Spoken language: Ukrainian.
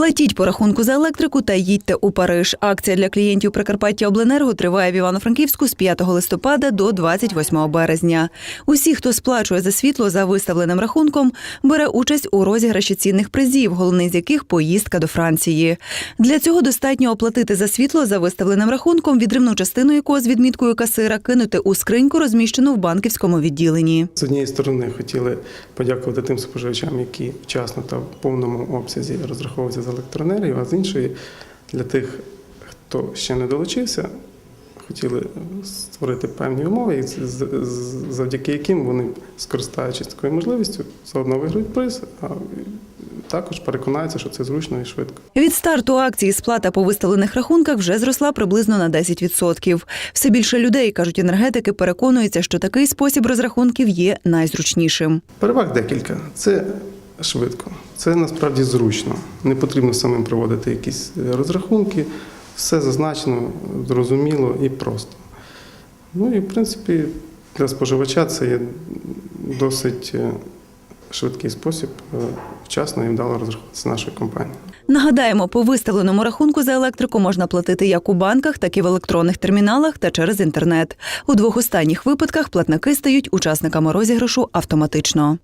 Платіть по рахунку за електрику та їдьте у Париж. Акція для клієнтів Прикарпаття Обленерго триває в Івано-Франківську з 5 листопада до 28 березня. Усі, хто сплачує за світло за виставленим рахунком, бере участь у розіграші цінних призів, головний з яких поїздка до Франції. Для цього достатньо оплатити за світло за виставленим рахунком, відривну частину якого з відміткою касира кинути у скриньку, розміщену в банківському відділенні. З однієї сторони хотіли подякувати тим споживачам, які вчасно та в повному обсязі розраховуються за електроенергію, а з іншої для тих, хто ще не долучився, хотіли створити певні умови, і завдяки яким вони, скористаючись такою можливістю, заодно виграють приз, а також переконаються, що це зручно і швидко. Від старту акції сплата по виставлених рахунках вже зросла приблизно на 10%. Все більше людей, кажуть енергетики, переконуються, що такий спосіб розрахунків є найзручнішим. Переваг декілька. Це швидко, це насправді зручно. Не потрібно самим проводити якісь е, розрахунки. Все зазначено, зрозуміло і просто. Ну і в принципі для споживача це є досить е, швидкий спосіб е, вчасно і вдало розрахуватися нашою компанією. Нагадаємо, по виставленому рахунку за електрику можна платити як у банках, так і в електронних терміналах та через інтернет. У двох останніх випадках платники стають учасниками розіграшу автоматично.